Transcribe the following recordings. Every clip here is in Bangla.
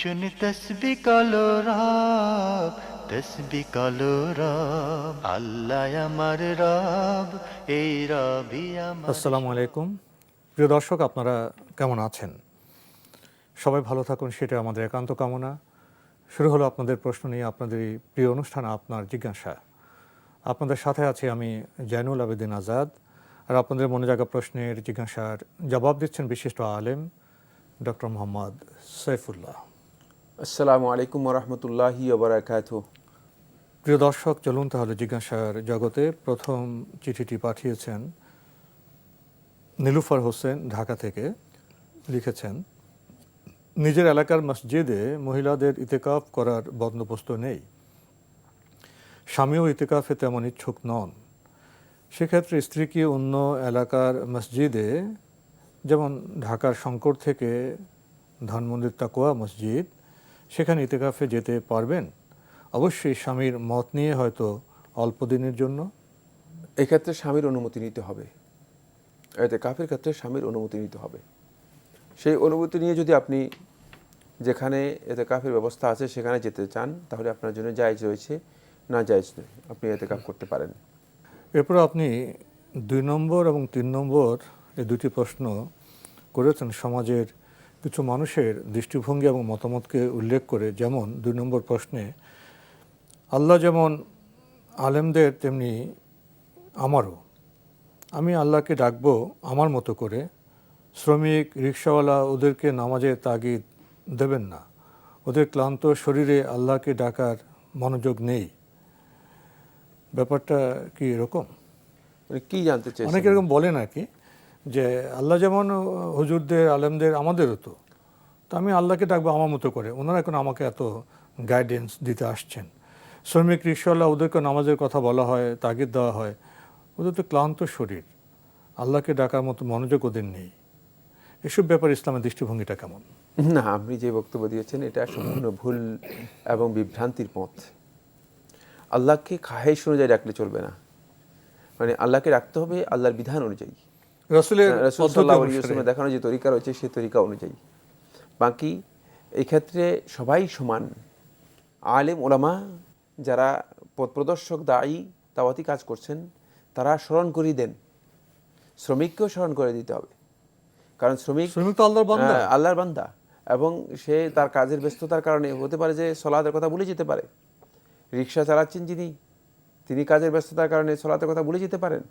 শুনি তসবি কলো রব তসবি কলো রব আল্লাহ আমার রব এই রবি আমার আসসালামু আলাইকুম। প্রিয় দর্শক, আপনারা কেমন আছেন? সবাই ভালো থাকুন সেটা আমাদের একান্ত কামনা। শুরু হলো আপনাদের প্রশ্ন নিয়ে আপনাদের প্রিয় অনুষ্ঠান, আপনার জিজ্ঞাসা। আপনাদের সাথে আছি আমি জয়নুল আবেদিন আজাদ, আর আপনাদের মনে জাগা প্রশ্নের জিজ্ঞাসার জবাব দিচ্ছেন বিশিষ্ট আলেম ডক্টর মোহাম্মদ সৈফুল্লাহ আসসালামু আলাইকুম রহমতুল্লাহি প্রিয় দর্শক, চলুন তাহলে জিজ্ঞাসার জগতে প্রথম চিঠিটি পাঠিয়েছেন নীলুফার হোসেন ঢাকা থেকে। লিখেছেন, নিজের এলাকার মসজিদে মহিলাদের ইতেকাফ করার বন্দোবস্ত নেই। স্বামীও ইতেকাফে তেমন ইচ্ছুক নন। সেক্ষেত্রে স্ত্রীকে অন্য এলাকার মসজিদে, যেমন ঢাকার শঙ্কর থেকে ধানমন্দির তাকোয়া মসজিদ সেখানে ইতেকাফে যেতে পারবেন। অবশ্যই স্বামীর মত নিয়ে হয়তো অল্প দিনের জন্য। এক্ষেত্রে স্বামীর অনুমতি নিতে হবে। এতে কাফের ক্ষেত্রে স্বামীর অনুমতি নিতে হবে। সেই অনুমতি নিয়ে যদি আপনি যেখানে এতে কাফের ব্যবস্থা আছে সেখানে যেতে চান তাহলে আপনার জন্য জায়জ রয়েছে না জায়জ নয়। আপনি এতে কাপ করতে পারেন। এরপর আপনি দুই নম্বর এবং তিন নম্বর এই দুটি প্রশ্ন করেছেন সমাজের কিছু মানুষের দৃষ্টিভঙ্গি এবং মতামতকে উল্লেখ করে যেমন দুই নম্বর প্রশ্নে আল্লাহ যেমন আলেমদের তেমনি আমারও। আমি আল্লাহকে ডাকবো আমার মতো করে। শ্রমিক রিক্সাওয়ালা ওদেরকে নামাজে তাগিদ দেবেন না। ওদের ক্লান্ত শরীরে আল্লাহকে ডাকার মনোযোগ নেই। ব্যাপারটা কি এরকম? মানে কি জানতে চাইছেন? অনেকে এরকম বলে আর কি যে আল্লাহ যেমন হুজুরদের, আলেমদের, আমাদেরও তো। তো আমি আল্লাহকে ডাকবো আমার মতো করে। ওনারা এখন আমাকে এত গাইডেন্স দিতে আসছেন। শ্রমিক, রিক্সাওয়ালা ওদেরকে নামাজের কথা বলা হয়, তাগিদ দেওয়া হয়, ওদের তো ক্লান্ত শরীর। আল্লাহকে ডাকার মতো মনোযোগ ওদের নেই। এসব ব্যাপারে ইসলামের দৃষ্টিভঙ্গিটা কেমন? না, আপনি যে বক্তব্য দিয়েছেন, এটা সম্পূর্ণ ভুল এবং বিভ্রান্তির পথ। আল্লাহকে খাহেশ অনুযায়ী ডাকলে চলবে না। মানে আল্লাহকে রাখতে হবে, আল্লাহর বিধান অনুযায়ী। রসুলের দেখানো যে তরিকা রয়েছে সেই তরিকা অনুযায়ী। বাকি এই ক্ষেত্রে সবাই সমান। আলেম ওলামা যারা পথ প্রদর্শক দায়ী দাওয়াতি কাজ করছেন তারা স্মরণ করিয়ে দেন। শ্রমিককেও স্মরণ করে দিতে হবে। কারণ শ্রমিক শ্রমিক তো আল্লাহর বান্দা। আল্লাহর বান্দা। এবং সে তার কাজের ব্যস্ততার কারণে হতে পারে যে সলাতের কথা ভুলে যেতে পারে। রিক্সা চালাচ্ছেন যিনি তিনি কাজের ব্যস্ততার কারণে সলাতের কথা ভুলে যেতে পারেন।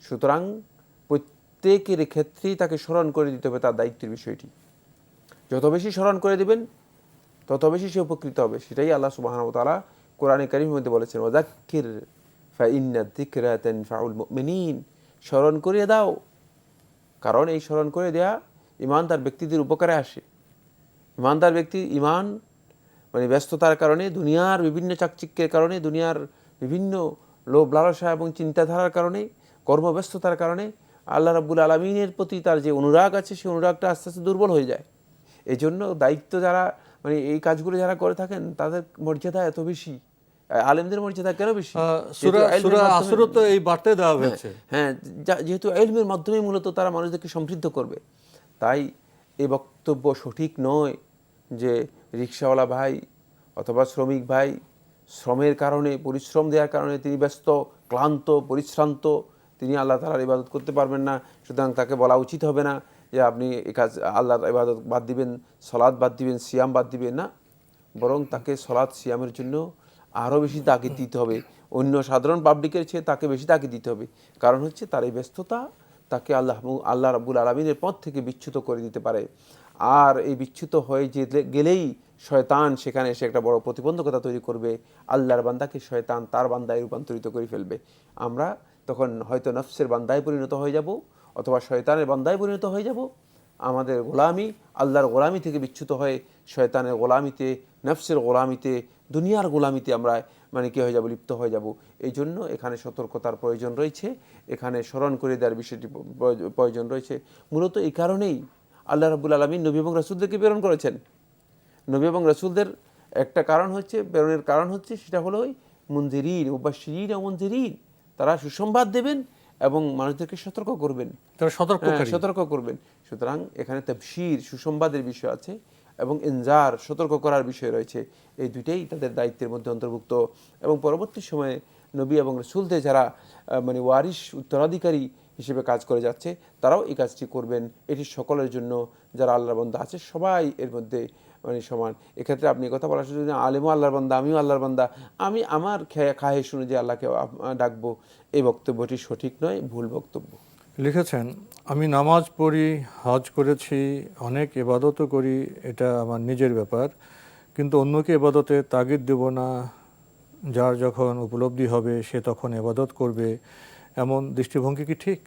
সুতরাং প্রত্যেকের ক্ষেত্রেই তাকে স্মরণ করে দিতে হবে তার দায়িত্বের বিষয়টি। যত বেশি স্মরণ করে দেবেন, তত বেশি সে উপকৃত হবে। সেটাই আল্লাহ সুবাহ তালা কোরআনে কারিমের মধ্যে বলেছেন মুমিনিন। স্মরণ করিয়ে দাও। কারণ এই স্মরণ করে দেয়া ইমানদার ব্যক্তিদের উপকারে আসে। ইমানদার ব্যক্তি ইমান মানে ব্যস্ততার কারণে, দুনিয়ার বিভিন্ন চাকচিক্যের কারণে, দুনিয়ার বিভিন্ন লোভ লালসা এবং চিন্তাধারার কারণে, কর্মব্যস্ততার কারণে আল্লাহ রাব্বুল আলমিনের প্রতি তার যে অনুরাগ আছে সেই অনুরাগটা আস্তে আস্তে দুর্বল হয়ে যায়। এই জন্য দায়িত্ব যারা মানে এই কাজগুলো যারা করে থাকেন তাদের মর্যাদা এত বেশি। আলেমদের মর্যাদা কেন বেশি? তো এই বার্তা দেওয়া হয়েছে। হ্যাঁ যা- যেহেতু এলমের মাধ্যমে মূলত তারা মানুষদেরকে সমৃদ্ধ করবে। তাই এই বক্তব্য সঠিক নয় যে রিক্সাওয়ালা ভাই অথবা শ্রমিক ভাই শ্রমের কারণে পরিশ্রম দেওয়ার কারণে তিনি ব্যস্ত ক্লান্ত পরিশ্রান্ত তিনি আল্লাহ তালার ইবাদত করতে পারবেন না, সুতরাং তাকে বলা উচিত হবে না যে আপনি এই কাজ আল্লাহর ইবাদত বাদ দিবেন সলাদ বাদ দিবেন, সিয়াম বাদ দিবেন, না। বরং তাকে সলাদ সিয়ামের জন্য আরও বেশি তাগিদ দিতে হবে। অন্য সাধারণ পাবলিকের চেয়ে তাকে বেশি তাগিদ দিতে হবে। কারণ হচ্ছে তার এই ব্যস্ততা তাকে আল্লাহ আল্লাহ রাবুল আলমিনের পথ থেকে বিচ্যুত করে দিতে পারে। আর এই বিচ্যুত হয়ে যে গেলেই শয়তান সেখানে এসে একটা বড় প্রতিবন্ধকতা তৈরি করবে। আল্লাহর বান্দাকে শয়তান তার বান্দায় রূপান্তরিত করে ফেলবে। আমরা তখন হয়তো নফসের বান্দায় পরিণত হয়ে যাব, অথবা শয়তানের বান্দায় পরিণত হয়ে যাব। আমাদের গোলামি, আল্লাহর গোলামি থেকে বিচ্যুত হয়ে শয়তানের গোলামিতে, নফসের গোলামিতে, দুনিয়ার গোলামিতে আমরা মানে কী হয়ে যাব, লিপ্ত হয়ে যাব। এই জন্য এখানে সতর্কতার প্রয়োজন রয়েছে। এখানে স্মরণ করে দেওয়ার বিষয়টি প্রয়োজন- রয়েছে। মূলত এই কারণেই আল্লাহ রাবুল আলমী নবী এবং রাসুলদেরকে প্রেরণ করেছেন। নবী এবং রাসুলদের একটা কারণ হচ্ছে, প্রেরণের কারণ হচ্ছে, সেটা হলো ওই মন্দিরিন উপাসিন ও মন্দিরিন তারা সুসংবাদ দেবেন এবং মানুষদেরকে সতর্ক করবেন। সতর্ক হ্যাঁ, সতর্ক করবেন। সুতরাং এখানে তাফসির সুসংবাদের বিষয় আছে এবং ইনজার সতর্ক করার বিষয় রয়েছে। এই দুইটাই তাদের দায়িত্বের মধ্যে অন্তর্ভুক্ত। এবং পরবর্তী সময়ে নবী এবং রসুলদের যারা মানে ওয়ারিশ উত্তরাধিকারী হিসেবে কাজ করে যাচ্ছে তারাও এই কাজটি করবেন। এটি সকলের জন্য যারা আল্লাহর বন্ধা আছে সবাই এর মধ্যে মানে সমান। এক্ষেত্রে আপনি কথা বলার সুযোগ আলেমও আল্লাহর বান্দা আমিও আল্লাহর বান্দা। আমি আমার খায়ে শুনে যে আল্লাহকে ডাকবো। এই বক্তব্যটি সঠিক নয় ভুল বক্তব্য। লিখেছেন আমি নামাজ পড়ি হজ করেছি অনেক এবাদতও করি এটা আমার নিজের ব্যাপার। কিন্তু অন্যকে এবাদতে তাগিদ দেব না। যার যখন উপলব্ধি হবে সে তখন এবাদত করবে। এমন দৃষ্টিভঙ্গি কি ঠিক?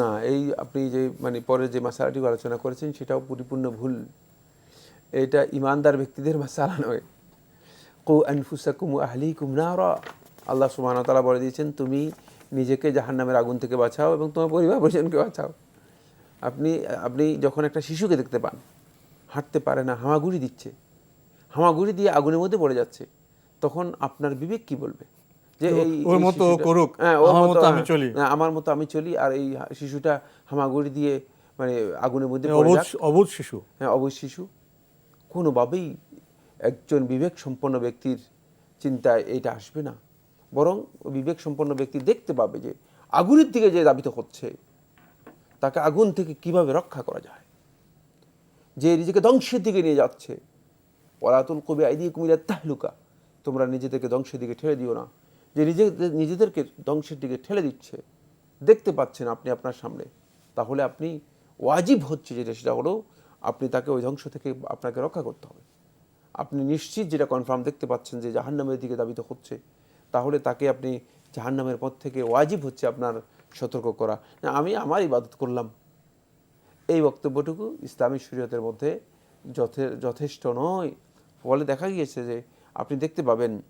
না এই আপনি যে মানে পরে যে মাসালাটি আলোচনা করেছেন সেটাও পরিপূর্ণ ভুল। এটা ইমানদার ব্যক্তিদের মাসালা নয়। কু আনফুসাকুম আহলিকুম নারা। আল্লাহ ওয়া বলে দিয়েছেন তুমি নিজেকে জাহান্নামের আগুন থেকে বাঁচাও এবং তোমার পরিবার পরিজনকে বাঁচাও। আপনি আপনি যখন একটা শিশুকে দেখতে পান হাঁটতে পারে না হামাগুড়ি দিচ্ছে হামাগুড়ি দিয়ে আগুনের মধ্যে পড়ে যাচ্ছে তখন আপনার বিবেক কি বলবে? যে এই ওর মতো করুক, হ্যাঁ, ওর আমার মতো আমি চলি। হ্যাঁ, আমার মতো আমি চলি আর এই শিশুটা হামাগুড়ি দিয়ে মানে আগুনের মধ্যে অবুধ শিশু। হ্যাঁ অবৈ শিশু। কোনোভাবেই একজন বিবেক সম্পন্ন ব্যক্তির চিন্তায় এটা আসবে না। বরং বিবেক সম্পন্ন ব্যক্তি দেখতে পাবে যে আগুনের দিকে যে দাবিত হচ্ছে, তাকে আগুন থেকে কীভাবে রক্ষা করা যায়? যে নিজেকে ধ্বংসের দিকে নিয়ে যাচ্ছে। পলাতুল কবি আইদি কুমিরা তাহলুকা। তোমরা নিজেদেরকে ধ্বংসের দিকে ঠেলে দিও না। যে নিজেদের নিজেদেরকে ধ্বংসের দিকে ঠেলে দিচ্ছে, দেখতে পাচ্ছেন আপনি আপনার সামনে। তাহলে আপনি ওয়াজিব হচ্ছে যেটা, সেটা হলো আপনি তাকে ওই ধ্বংস থেকে আপনাকে রক্ষা করতে হবে। আপনি নিশ্চিত যেটা কনফার্ম দেখতে পাচ্ছেন যে জাহান্নামের দিকে দাবিত হচ্ছে, তাহলে তাকে আপনি জাহান্নামের পথ থেকে ওয়াজিব হচ্ছে আপনার সতর্ক করা। না, আমি আমার ইবাদত করলাম। এই বক্তব্যটুকু ইসলামী শরীয়তের মধ্যে যথে- যথেষ্ট নয়। ফলে দেখা গিয়েছে যে আপনি দেখতে পাবেন,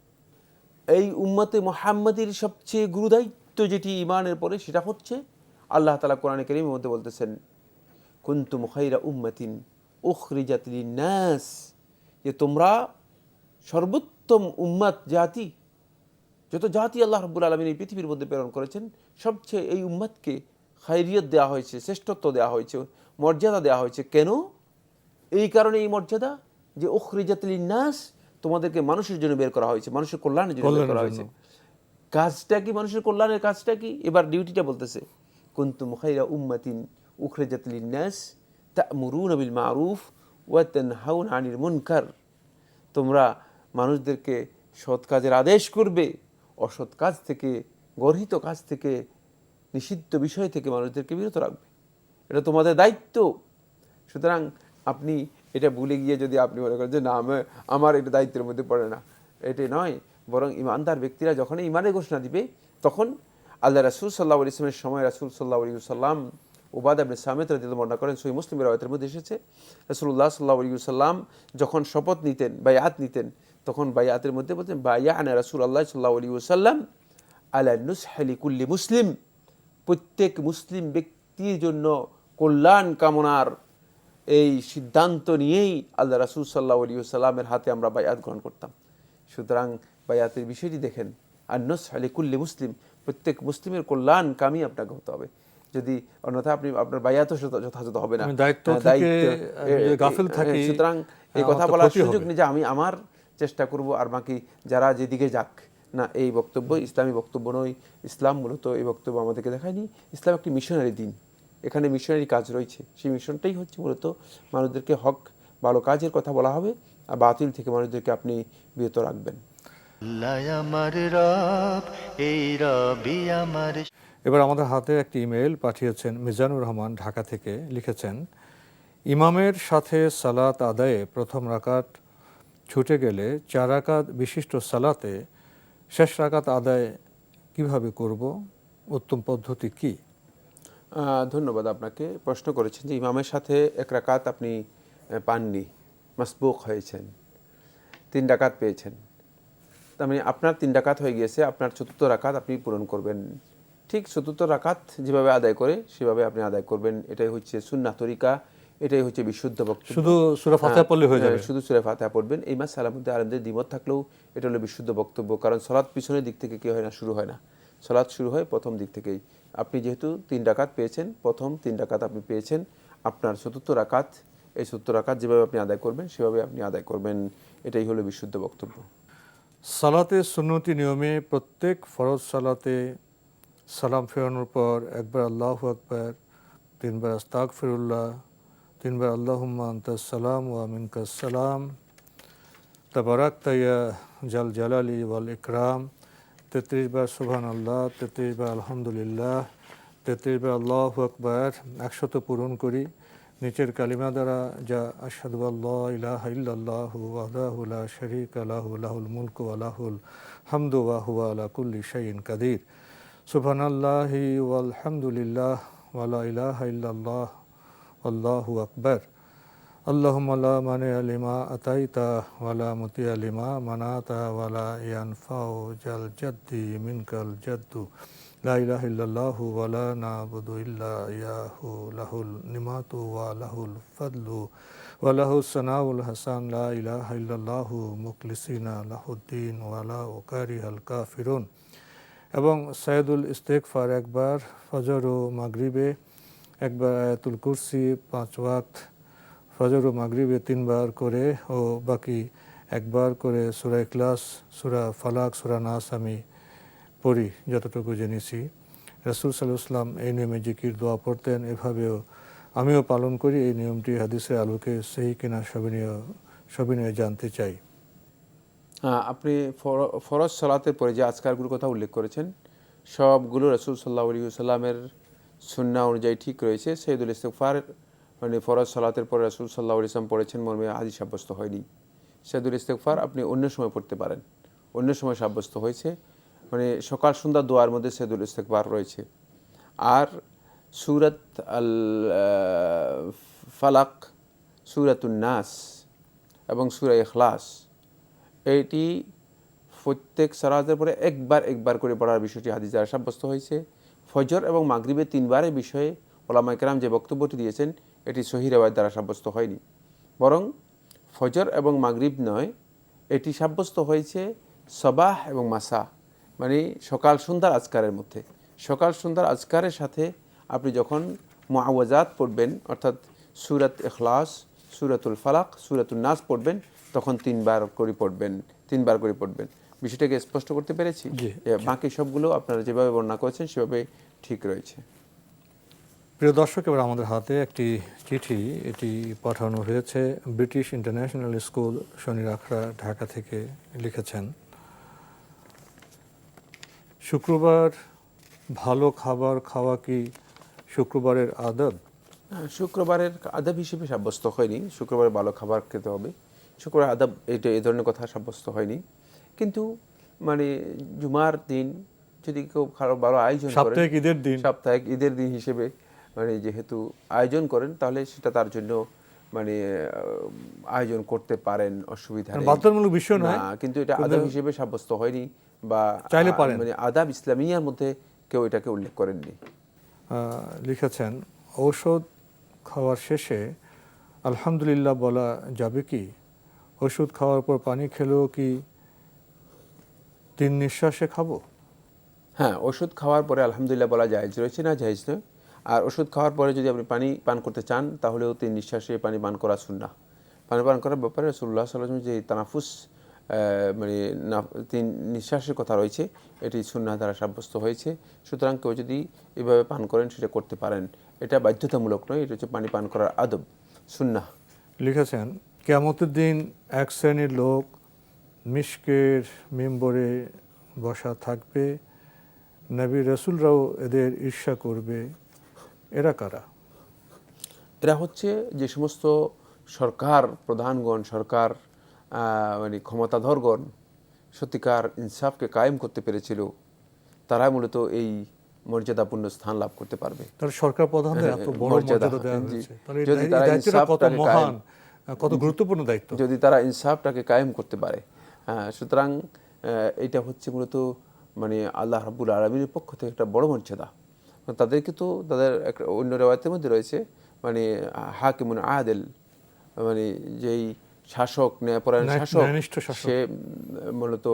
এই উম্মতে মোহাম্মদের সবচেয়ে গুরুদায়িত্ব যেটি ইমানের পরে সেটা হচ্ছে, আল্লাহ তালা কোরআনে করিমের মধ্যে বলতেছেন কুন্তুম খৈরা উম্মাতিন উখরিজাত নাস যে তোমরা সর্বোত্তম উম্মাত জাতি যত জাতি আল্লাহ রব্বুল আলমিন এই পৃথিবীর মধ্যে প্রেরণ করেছেন সবচেয়ে এই উম্মাদকে খাইরিয়ত দেওয়া হয়েছে শ্রেষ্ঠত্ব দেওয়া হয়েছে মর্যাদা দেওয়া হয়েছে। কেন? এই কারণে এই মর্যাদা যে উখরিজাতলি নাস তোমাদেরকে মানুষের জন্য বের করা হয়েছে মানুষের কল্যাণের জন্য বের করা হয়েছে। কাজটা কি মানুষের কল্যাণের কাজটা কি? এবার ডিউটিটা বলতেছে কুন্তুম খাইরা উম্মাতিন উখরিজাতলি নাস তা'মুরুনা বিল মারুফ ওয়া তানহাউনা আনিল মুনকার তোমরা মানুষদেরকে সৎ কাজের আদেশ করবে, অসৎ কাজ থেকে, গর্হিত কাজ থেকে, নিষিদ্ধ বিষয় থেকে মানুষদেরকে বিরত রাখবে। এটা তোমাদের দায়িত্ব। সুতরাং আপনি এটা ভুলে গিয়ে যদি আপনি মনে করেন যে, না, আমি- আমার এটা দায়িত্বের মধ্যে পড়ে না। এটি নয়। বরং ইমানদার ব্যক্তিরা যখন ইমানের ঘোষণা দিবে, তখন আল্লাহ রাসুল সাল্লাহ ইসলামের সময় রাসুল সাল্লাহ সাল্লাম উবাদ আপনি সামেত রাজিদ বর্ণনা করেন সই মুসলিমের রায়তের মধ্যে এসেছে রসুল্লাহ সাল্লাহ আলী সাল্লাম যখন শপথ নিতেন, বায়াত নিতেন, তখন বায়াতের মধ্যে বলতেন বায়া আনা রাসুল আল্লাহ সাল্লাহ আলী সাল্লাম আলা নুসহালি মুসলিম। প্রত্যেক মুসলিম ব্যক্তির জন্য কল্যাণ কামনার এই সিদ্ধান্ত নিয়েই আল্লাহ রাসুল সাল্লাহ আলী সাল্লামের হাতে আমরা বায়াত গ্রহণ করতাম। সুতরাং বায়াতের বিষয়টি দেখেন আর নস আলী কুল্লি মুসলিম, প্রত্যেক মুসলিমের কল্যাণ কামই আপনাকে হতে হবে। যদি অন্যথা আপনি আপনার বায়াত যথাযথ হবে না। দায়িত্ব হ্যাঁ, গাফিল থাকি, সুতরাং এই কথা বলার সুযোগ। নেই যে আমি আমার চেষ্টা করব আর বাকি যারা যেদিকে যাক না এই বক্তব্য ইসলামী বক্তব্য নয় ইসলাম মূলত এই বক্তব্য আমাদেরকে দেখায়নি। ইসলাম একটি মিশনারি দিন। এখানে মিশনারি কাজ রয়েছে। সেই মিশনটাই হচ্ছে মূলত মানুষদেরকে হক ভালো কাজের কথা বলা হবে আর বাতিল থেকে মানুষদেরকে আপনি বিরত রাখবেন। আল্লাহ আমার রব এই রবি আমার এবার আমাদের হাতে একটি ইমেল পাঠিয়েছেন মিজানুর রহমান ঢাকা থেকে লিখেছেন, ইমামের সাথে সালাত আদায়ে প্রথম রাকাত ছুটে গেলে চার রাকাত বিশিষ্ট সালাতে শেষ রাকাত আদায় কীভাবে করব? উত্তম পদ্ধতি কি? ধন্যবাদ আপনাকে। প্রশ্ন করেছেন যে ইমামের সাথে এক রাকাত আপনি পাননি, মাসবুক হয়েছেন, তিন ডাকাত পেয়েছেন। তার মানে আপনার তিন রাকাত হয়ে গিয়েছে, আপনার চতুর্থ রাকাত আপনি পূরণ করবেন। ঠিক চতুর্থ রাকাত যেভাবে আদায় করে সেভাবে আপনি আদায় করবেন। এটাই হচ্ছে সুন্নাহ তরিকা এটাই হচ্ছে বিশুদ্ধ বক্তব্য। শুধু সূরা ফাতিহা পড়লে হয়ে যাবে। হ্যাঁ, শুধু সুরে ফাতিহা পড়বেন। এই মাস সালার মধ্যে আলমদের দ্বিমত থাকলেও এটা হলো বিশুদ্ধ বক্তব্য কারণ সলাৎ পিছনের দিক থেকে কি হয় না শুরু হয় না। সলাৎ শুরু হয় প্রথম দিক থেকেই। আপনি যেহেতু তিন রাকাত পেয়েছেন প্রথম তিন রাকাত আপনি পেয়েছেন আপনার চতুর্থ রাকাত এই চতুর্থ রাকাত যেভাবে আপনি আদায় করবেন সেভাবে আপনি আদায় করবেন। এটাই হলো বিশুদ্ধ বক্তব্য। সালাতে সুন্নতি নিয়মে প্রত্যেক ফরজ সালাতে সালাম ফেরানোর পর একবার আল্লাহ আকবার তিনবার আস্তাক ফিরুল্লাহ তিনবার আল্লাহুম্মা আন্তাস সালাম ওয়া মিনকাস সালাম তাবারাক তাইয়া জাল জালালি ওয়াল ইকরাম তেত্রিশ বার সুবহান আল্লাহ তেত্রিশ বার আলহামদুলিল্লাহ তেত্রিশ বার আল্লাহ আকবার একশত পূরণ করি নিচের কালিমা দ্বারা যা আশহাদু আল্লাহ ইলাহা ইল্লাল্লাহু ওয়াহদাহু লা শারীকা লাহু লাহুল মুলকু ওয়া লাহুল হামদু ওয়া হুয়া আলা কুল্লি শাইইন কাদির سبحان اللہ والحمد للہ ولا الہ الا اللہ واللہ اکبر اللہم لا مانع لما اتیتا ولا مطیع لما مناتا ولا ینفع جل جدی منک الجد لا الہ الا اللہ ولا نابد الا ایاہ لہ النمات ولہ الفضل ولہ السناء الحسان لا الہ الا اللہ مخلصین لہ الدین ولا اکارہ الكافرون এবং সাইদুল ইস্তেকফার একবার ফজর ও মাগরিবে, একবার আয়াতুল কুরসি পাঁচ ওয়াক্ত, ফজর ও মাগরিবে তিনবার করে ও বাকি একবার করে সুরা ইখলাস, সুরা ফালাক, সুরা নাস আমি পড়ি যতটুকু জেনেছি। রসুল সাল্লাম এই নিয়মে জিকির, দোয়া পড়তেন। এভাবেও আমিও পালন করি, এই নিয়মটি হাদিসের আলোকে সেই কিনা সবিনয় সবিনয় জানতে চাই। আপনি ফর- ফরজ সালাতের পরে যে আজকারগুলোর কথা উল্লেখ করেছেন, সবগুলো রসুল সাল্লাহ আলী সাল্লামের সুন্না অনুযায়ী ঠিক রয়েছে। সৈয়দুল ইস্তেকফার মানে ফরজ সালাতের পরে রসুল সাল্লাহ ইসলাম পড়েছেন, মর্মে আদি সাব্যস্ত হয়নি। সৈয়দুল ইস্তেকফার আপনি অন্য সময় পড়তে পারেন। অন্য সময় সাব্যস্ত হয়েছে। মানে সকাল সন্ধ্যা দোয়ার মধ্যে সৈয়দুল ইস্তেকবার রয়েছে। আর সুরত আল ফালাক, সুরাতুন নাস এবং সুরা ইখলাস এইটি প্রত্যেক সারাতের পরে একবার একবার করে পড়ার বিষয়টি হাদিস দ্বারা সাব্যস্ত হয়েছে। ফজর এবং মাগরিবের তিনবারের বিষয়ে ওলামা কেরাম যে বক্তব্যটি দিয়েছেন, এটি সহি রেওয়ায় দ্বারা সাব্যস্ত হয়নি। বরং ফজর এবং মাগরিব নয়, এটি সাব্যস্ত হয়েছে সবাহ এবং মাসা মানে সকাল, সন্ধ্যার আজকারের মধ্যে। সকাল, সন্ধ্যার আজকারের সাথে আপনি যখন মুআওয়াজাত পড়বেন, অর্থাৎ সুরাত এখলাস সুরাতুল ফালাক সুরাতুল নাস পড়বেন তখন তিনবার করে পড়বেন তিনবার করে পড়বেন। বিষয়টাকে স্পষ্ট করতে পেরেছি? বাকি সবগুলো আপনারা যেভাবে বর্ণনা করেছেন সেভাবে ঠিক রয়েছে। প্রিয় দর্শক এবার আমাদের হাতে একটি চিঠি। এটি পাঠানো হয়েছে British international school Shani Akhra Dhaka থেকে লিখেছেন। শুক্রবার ভালো খাবার খাওয়া কি শুক্রবারের আদব? শুক্রবারের আদাব হিসেবে সাব্যস্ত হয়নি। শুক্রবারে ভালো খাবার খেতে হবে। শুক্রবার আদাব এটা এই ধরনের কথা সাব্যস্ত হয়নি। কিন্তু মানে জুমার দিন যদি কেউ খারাপ ভালো আয়োজন সাপ্তাহিক ঈদের দিন। সাপ্তাহিক ঈদের দিন হিসেবে মানে যেহেতু আয়োজন করেন তাহলে সেটা তার জন্য মানে আয়োজন করতে পারেন অসুবিধা নেই। বাধ্যতামূলক বিষয় না কিন্তু এটা আদাব হিসেবে সাব্যস্ত হয়নি বা চাইলে পারেন। মানে আদাব ইসলামিয়ার মধ্যে কেউ এটাকে উল্লেখ করেননি। লিখেছেন ঔষধ খাওয়ার শেষে আলহামদুলিল্লাহ বলা যাবে কি? ওষুধ খাওয়ার পর পানি খেলেও কি তিন নিঃশ্বাসে খাব? হ্যাঁ ওষুধ খাওয়ার পরে আলহামদুলিল্লাহ বলা জায়েজ রয়েছে না জায়েজ নয়? আর ওষুধ খাওয়ার পরে যদি আপনি পানি পান করতে চান তাহলেও তিন নিঃশ্বাসে পানি পান করা সুন্না পানি পান করার ব্যাপারে রসুল্লাহ সাল্লাম যে তানাফুস মানে না- তিন নিঃশ্বাসের কথা রয়েছে এটি সুন্না দ্বারা সাব্যস্ত হয়েছে। সুতরাং কেউ যদি এভাবে পান করেন সেটা করতে পারেন। এটা বাধ্যতামূলক নয় এটা হচ্ছে পানি পান করার আদব সুন্না লিখেছেন কেমতের দিন এক শ্রেণির লোক মিশকের মেম্বরে বসা থাকবে। নবী রসুলরাও এদের ঈর্ষা করবে। এরা কারা? এরা হচ্ছে যে সমস্ত সরকার প্রধানগণ সরকার মানে ক্ষমতাধরগণ সত্যিকার ইনসাফকে কায়েম করতে পেরেছিল তারা মূলত এই মর্যাদাপূর্ণ স্থান লাভ করতে পারবে। তার সরকার এত বড় মর্যাদা, দেওয়া হয়েছে। তাহলে যদি তারা এই কত মহান? কত গুরুত্বপূর্ণ দায়িত্ব? যদি তারা ইনসাফটাকে কায়েম করতে পারে হ্যাঁ সুতরাং এটা হচ্ছে মূলত মানে আল্লাহ রাব্বুল আলমীর পক্ষ থেকে একটা বড় মর্যাদা। তাদেরকে তো তাদের একটা অন্য রেওয়ায়তের মধ্যে রয়েছে মানে হাকিমুন আদেল মানে যেই শাসক ন্যায়পরায়ণ শাসক সে মূলত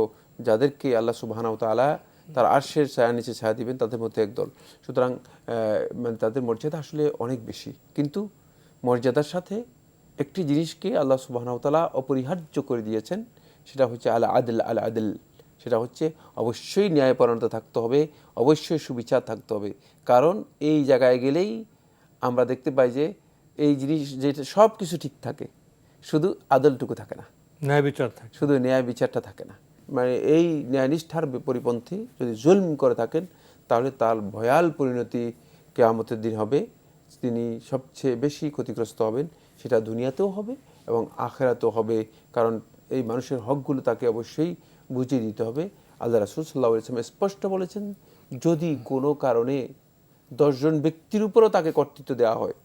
যাদেরকে আল্লাহ সুবাহানাউ তাআলা তার আর্শের ছায়া নিচে ছায়া দিবেন তাদের মধ্যে একদল। সুতরাং মানে তাদের মর্যাদা আসলে অনেক বেশি। কিন্তু মর্যাদার সাথে একটি জিনিসকে আল্লাহ সুবাহানাউ তাআলা অপরিহার্য করে দিয়েছেন সেটা হচ্ছে আল আদল আল আদল সেটা হচ্ছে অবশ্যই ন্যায়পরায়ণতা থাকতে হবে অবশ্যই সুবিচার থাকতে হবে। কারণ এই জায়গায় গেলেই আমরা দেখতে পাই যে এই জিনিস যেটা সব কিছু ঠিক থাকে শুধু আদলটুকু থাকে না। ন্যায় বিচার থাকে। শুধু ন্যায় বিচারটা থাকে না। মানে এই ন্যায়নিষ্ঠার পরিপন্থী যদি জুলম করে থাকেন তাহলে তার ভয়াল পরিণতি কেয়ামতের দিন হবে। তিনি সবচেয়ে বেশি ক্ষতিগ্রস্ত হবেন। সেটা দুনিয়াতেও হবে এবং আখেরাতেও হবে। কারণ এই মানুষের হকগুলো তাকে অবশ্যই বুঝিয়ে দিতে হবে। আল্লাহ রাসুল সাল্লাহ ইসলাম স্পষ্ট বলেছেন যদি কোনো কারণে দশজন ব্যক্তির উপরও তাকে কর্তৃত্ব দেওয়া হয়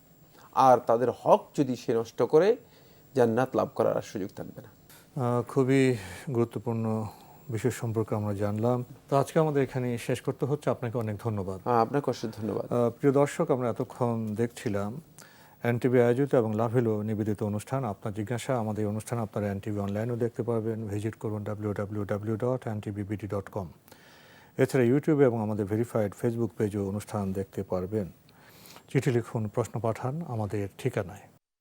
আর তাদের হক যদি সে নষ্ট করে জান্নাত লাভ করার আর সুযোগ থাকবে না। খুবই গুরুত্বপূর্ণ বিষয় সম্পর্কে আমরা জানলাম। তো আজকে আমাদের এখানে শেষ করতে হচ্ছে। আপনাকে অনেক ধন্যবাদ। আপনাকে অশেষ ধন্যবাদ। প্রিয় দর্শক আমরা এতক্ষণ দেখছিলাম এনটিভি আয়োজিত এবং লাভেলো নিবেদিত অনুষ্ঠান। আপনার জিজ্ঞাসা, আমাদের অনুষ্ঠান আপনারা এনটিভি অনলাইনেও দেখতে পারবেন। ভিজিট করুন W W W dot ntvbd dot com এছাড়া ইউটিউবে এবং আমাদের ভেরিফাইড ফেসবুক পেজেও অনুষ্ঠান দেখতে পারবেন। চিঠি লিখুন, প্রশ্ন পাঠান, আমাদের ঠিকানায়।